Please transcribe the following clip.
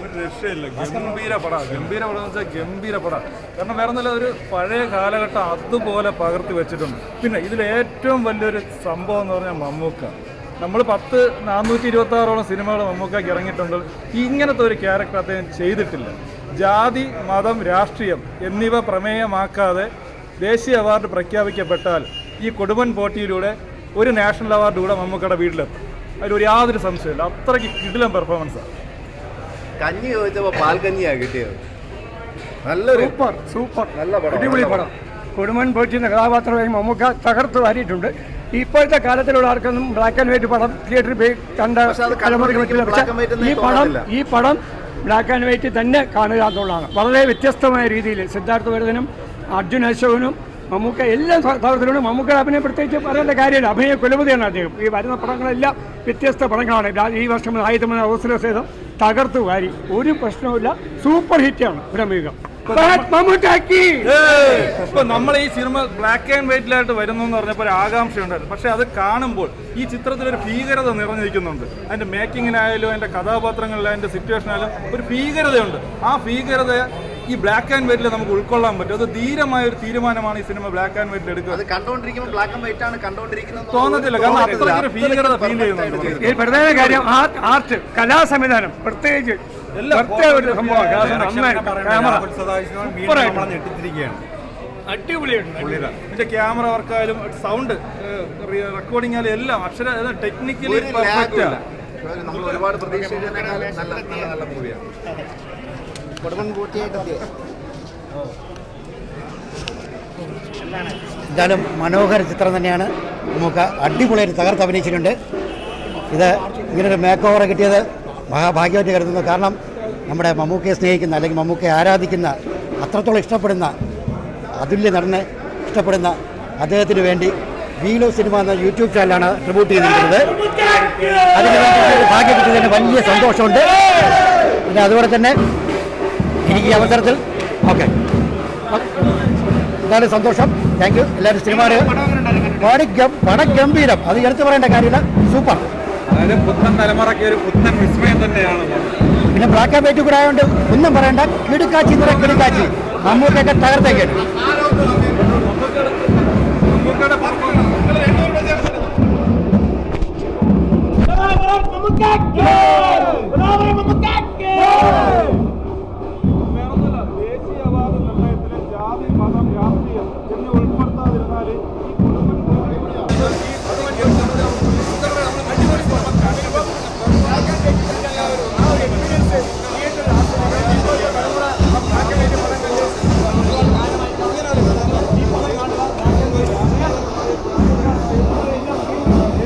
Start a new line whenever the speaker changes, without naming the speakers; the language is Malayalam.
ഒരു രക്ഷയില്ല. ഗംഭീര പട. ഗംഭീര പടം എന്ന് വെച്ചാൽ ഗംഭീര പട. കാരണം വേറെ നല്ല ഒരു പഴയ കാലഘട്ടം അതുപോലെ പകർത്തി വെച്ചിട്ടുണ്ട്. പിന്നെ ഇതിൽ ഏറ്റവും വലിയൊരു സംഭവം എന്ന് പറഞ്ഞാൽ മമ്മൂക്ക. നമ്മൾ പത്ത് നാനൂറ്റി ഇരുപത്തി ആറോളം സിനിമകൾ മമ്മൂക്കാക്ക് ഇറങ്ങിയിട്ടുണ്ട്. ഇങ്ങനത്തെ ഒരു ക്യാരക്ടർ അദ്ദേഹം ചെയ്തിട്ടില്ല. ജാതി മതം രാഷ്ട്രീയം എന്നിവ പ്രമേയമാക്കാതെ ദേശീയ അവാർഡ് പ്രഖ്യാപിക്കപ്പെട്ടാൽ ഈ കൊടുമൻ പോട്ടിയിലൂടെ ഒരു നാഷണൽ അവാർഡ് കൂടെ മമ്മൂക്കയുടെ വീട്ടിലെത്തും. അതിലൊരു യാതൊരു സംശയമില്ല അത്രയ്ക്ക് കിടിലം പെർഫോമൻസാണ്
കഞ്ഞി ചോദിച്ചപ്പോൾ പാൽ കഞ്ഞിയാണ് കിട്ടിയത്. നല്ല
സൂപ്പർ സൂപ്പർ.
നല്ല പടം
അടിപൊളി പടം. കൊടുമൻ പോറ്റിയെന്ന കഥാപാത്രമായി മമ്മൂക്ക തകർത്ത് വാരിയിട്ടുണ്ട്. ഇപ്പോഴത്തെ കാലത്തിലുള്ള ആർക്കൊന്നും ബ്ലാക്ക് ആൻഡ് വൈറ്റ് പടം തിയേറ്ററിൽ പോയി കണ്ട ഈ പടം ഈ പടം ബ്ലാക്ക് ആൻഡ് വൈറ്റ് തന്നെ കാണുക എന്നുള്ളതാണ്. വളരെ വ്യത്യസ്തമായ രീതിയിൽ സിദ്ധാർത്ഥ ഭരതനും അർജുൻ അശോകനും മമ്മൂക്ക എല്ലാ തകർത്തിട്ടുണ്ട് മമ്മൂക്ക അഭിനയം പ്രത്യേകിച്ച് പറയേണ്ട കാര്യമില്ല. അഭിനയ കുലപതിയാണ് അദ്ദേഹം. ഈ വരുന്ന പടങ്ങളെല്ലാം വ്യത്യസ്ത പടങ്ങളാണ്. ഈ വർഷം ആയിരത്തി അവസര സേതം തകർത്തു വാരി. ഒരു പ്രശ്നവുമില്ല. സൂപ്പർ ഹിറ്റാണ് മമ്മൂട്ടാക്കി
ഇപ്പൊ നമ്മൾ ഈ സിനിമ ബ്ലാക്ക് ആൻഡ് വൈറ്റിലായിട്ട് വരുന്നു എന്ന് പറഞ്ഞപ്പോൾ ഒരു ആകാംക്ഷ ഉണ്ടായിരുന്നു പക്ഷെ അത് കാണുമ്പോൾ ഈ ചിത്രത്തിൽ ഒരു ഭീകരത നിറഞ്ഞിരിക്കുന്നുണ്ട്. അതിന്റെ മേക്കിങ്ങിനായാലും അതിന്റെ കഥാപാത്രങ്ങളിലും അതിന്റെ സിറ്റുവേഷനായാലും ഒരു ഭീകരതയുണ്ട്. ആ ഭീകരത ഈ ബ്ലാക്ക് ആൻഡ് വൈറ്റിൽ നമുക്ക് ഉൾക്കൊള്ളാൻ പറ്റും. അത് ധീരമായ ഒരു തീരുമാനമാണ് ഈ സിനിമ ബ്ലാക്ക് ആൻഡ് വൈറ്റിൽ
എടുക്കുന്നത് കണ്ടോണ്ടിരിക്കുമ്പോൾ ബ്ലാക്ക് ആൻഡ് വൈറ്റ് ആണ് കണ്ടോണ്ടിരിക്കുന്നത്
തോന്നത്തില്ല. കാരണം അത്രയ്ക്കൊരു ഭീകരത ഫീൽ ചെയ്യുന്നുണ്ട്.
ഈ പ്രധാന കാര്യം ആർട്ട് കലാ കലാസംവിധാനം പ്രത്യേകിച്ച് പ്രത്യേക ഒരു സംഭവമാണ് ക്യാമറ അടിപൊളിയായിട്ടുണ്ട്.
വർക്കായാലും സൗണ്ട് റെക്കോർഡിംഗ് ആയാലും എല്ലാം അക്ഷര ടെക്നിക്കലി
പെർഫെക്റ്റ്. നമ്മൾ ഒരുപാട് പ്രതീക്ഷിച്ചതിനേക്കാൾ നല്ല നല്ല
എന്തായാലും മനോഹര ചിത്രം തന്നെയാണ്. നമുക്ക് അടിപൊളിയായിട്ട് തകർത്ത് അഭിനയിച്ചിട്ടുണ്ട്. ഇത് ഇങ്ങനൊരു മേക്ക് ഓവർ കിട്ടിയത് മഹാഭാഗ്യമായിട്ട് കരുതുന്നു. കാരണം നമ്മുടെ മമ്മൂക്കയെ സ്നേഹിക്കുന്ന അല്ലെങ്കിൽ മമ്മൂക്കയെ ആരാധിക്കുന്ന അത്രത്തോളം ഇഷ്ടപ്പെടുന്ന അതുല്യ നടനെ ഇഷ്ടപ്പെടുന്ന അദ്ദേഹത്തിന് വേണ്ടി വീലോ സിനിമ എന്ന യൂട്യൂബ് ചാനലാണ് ട്രിബ്യൂട്ട് ചെയ്തിരിക്കുന്നത്. അതിന് വേണ്ടി ഭാഗ്യം കിട്ടിയതിന് വലിയ സന്തോഷമുണ്ട്. പിന്നെ അതുപോലെ തന്നെ എനിക്ക് ഈ അവസരത്തിൽ. ഓക്കെ. എന്തായാലും സന്തോഷം? താങ്ക് യു എല്ലാവരും സിനിമ പട ഗംഭീരം അത് എടുത്തു പറയേണ്ട കാര്യമില്ല. സൂപ്പർ
അതായത് പുത്തൻ തലമുറയ്ക്ക് ഒരു പുത്തൻ വിസ്മയം തന്നെയാണ്.
പിന്നെ ബ്ലാക്ക് ആൻഡ് വൈറ്റ് കൂടെ ആയതുകൊണ്ട് ഒന്നും പറയണ്ട. കിടുക്കാച്ചി പറയാം കിടുക്കാച്ചി. നമ്മൾക്കൊക്കെ തകർത്തേക്കാണ് Amen.